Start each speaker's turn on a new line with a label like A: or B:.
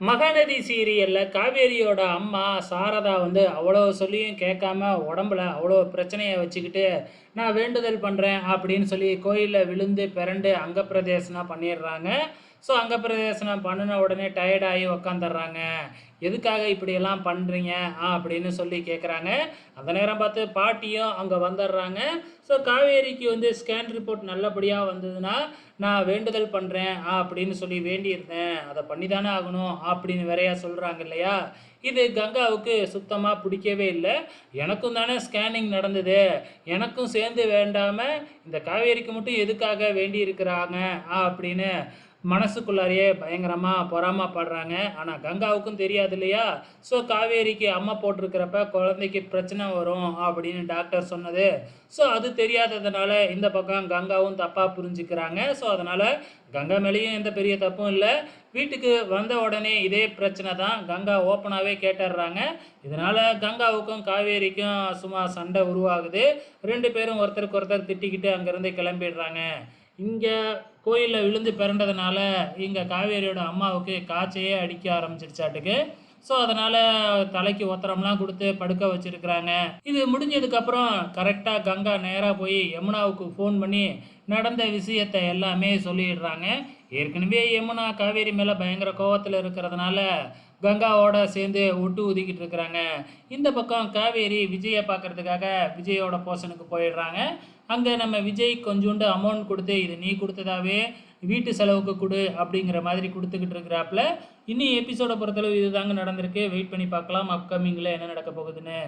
A: மகாநதி சீரியலில் காவேரியோட அம்மா சாரதா வந்து அவ்வளோ சொல்லியும் கேட்காம உடம்புல அவ்வளோ பிரச்சனையை வச்சுக்கிட்டு நான் வேண்டுதல் பண்ணுறேன் அப்படின்னு சொல்லி கோயிலில் விழுந்து பிறண்டு அங்கப்பிரதேசனம் பண்ணிடுறாங்க. ஸோ அங்கப்பிரதேசனம் பண்ணின உடனே டயர்டாகி உக்காந்துடுறாங்க. எதுக்காக இப்படியெல்லாம் பண்ணுறீங்க அப்படின்னு சொல்லி கேட்குறாங்க அந்த நேரம் பார்த்து பாட்டியும் அங்கே வந்துடுறாங்க. ஸோ காவேரிக்கு வந்து ஸ்கேன் ரிப்போர்ட் நல்லபடியாக வந்ததுன்னா நான் வேண்டுதல் பண்ணுறேன் அப்படின்னு சொல்லி வேண்டியிருந்தேன். அதை பண்ணி தானே ஆகணும் அப்படின்னு வேறையா சொல்கிறாங்க இல்லையா? இது கங்காவுக்கு சுத்தமாக பிடிக்கவே இல்லை. எனக்கும் தானே ஸ்கேனிங் நடந்தது. எனக்கும் சேர்ந்து வேண்டாமல் இந்த காவேரிக்கு மட்டும் எதுக்காக வேண்டி இருக்கிறாங்க அப்படின்னு மனசுக்குள்ளாரையே பயங்கரமாக பொறாமப்படுறாங்க. ஆனால் கங்காவுக்கும் தெரியாது இல்லையா ஸோ காவேரிக்கு அம்மா போட்டிருக்கிறப்ப குழந்தைக்கு பிரச்சனை வரும் அப்படின்னு டாக்டர் சொன்னது. ஸோ அது தெரியாததுனால இந்த பக்கம் கங்காவும் தப்பாக புரிஞ்சுக்கிறாங்க. ஸோ அதனால் கங்கா மேலேயும் எந்த பெரிய தப்பும் இல்லை. வீட்டுக்கு வந்த உடனே இதே பிரச்சனை தான் கங்கா ஓப்பனாகவே கேட்டுடுறாங்க. இதனால் கங்காவுக்கும் காவேரிக்கும் சும்மா சண்டை உருவாகுது. ரெண்டு பேரும் ஒருத்தருக்கு ஒருத்தர் திட்டிக்கிட்டு அங்கேருந்து கிளம்பிடுறாங்க. இங்கே கோயிலில் விழுந்து பிறண்டதுனால இங்கே காவேரியோட அம்மாவுக்கு காய்ச்சையே அடிக்க ஆரம்பிச்சிருச்சாட்டுக்கு. ஸோ அதனால் தலைக்கு ஒத்தரம்லாம் கொடுத்து படுக்க வச்சுருக்குறாங்க. இது முடிஞ்சதுக்கப்புறம் கரெக்டாக கங்கா நேராக போய் யமுனாவுக்கு ஃபோன் பண்ணி நடந்த விஷயத்தை எல்லாமே சொல்லிடுறாங்க. ஏற்கனவே யமுனா காவேரி மேலே பயங்கர கோவத்தில் இருக்கிறதுனால கங்காவோட சேர்ந்து ஒட்டு ஊதிக்கிட்டு இருக்கிறாங்க. இந்த பக்கம் காவேரி விஜயை பார்க்கறதுக்காக விஜயோட போர்ஷனுக்கு போயிடுறாங்க. அங்கே நம்ம விஜய் கொஞ்சோண்டு அமௌண்ட் கொடுத்து இது நீ கொடுத்ததாவே வீட்டு செலவுக்கு கொடு அப்படிங்கிற மாதிரி கொடுத்துக்கிட்டு இருக்கிறாப்புல. இன்னும் எபிசோட பொறுத்தளவு இதுதாங்க நடந்திருக்கு. வெயிட் பண்ணி பார்க்கலாம். அப்கமிங்கில் என்ன நடக்க போகுதுன்னு.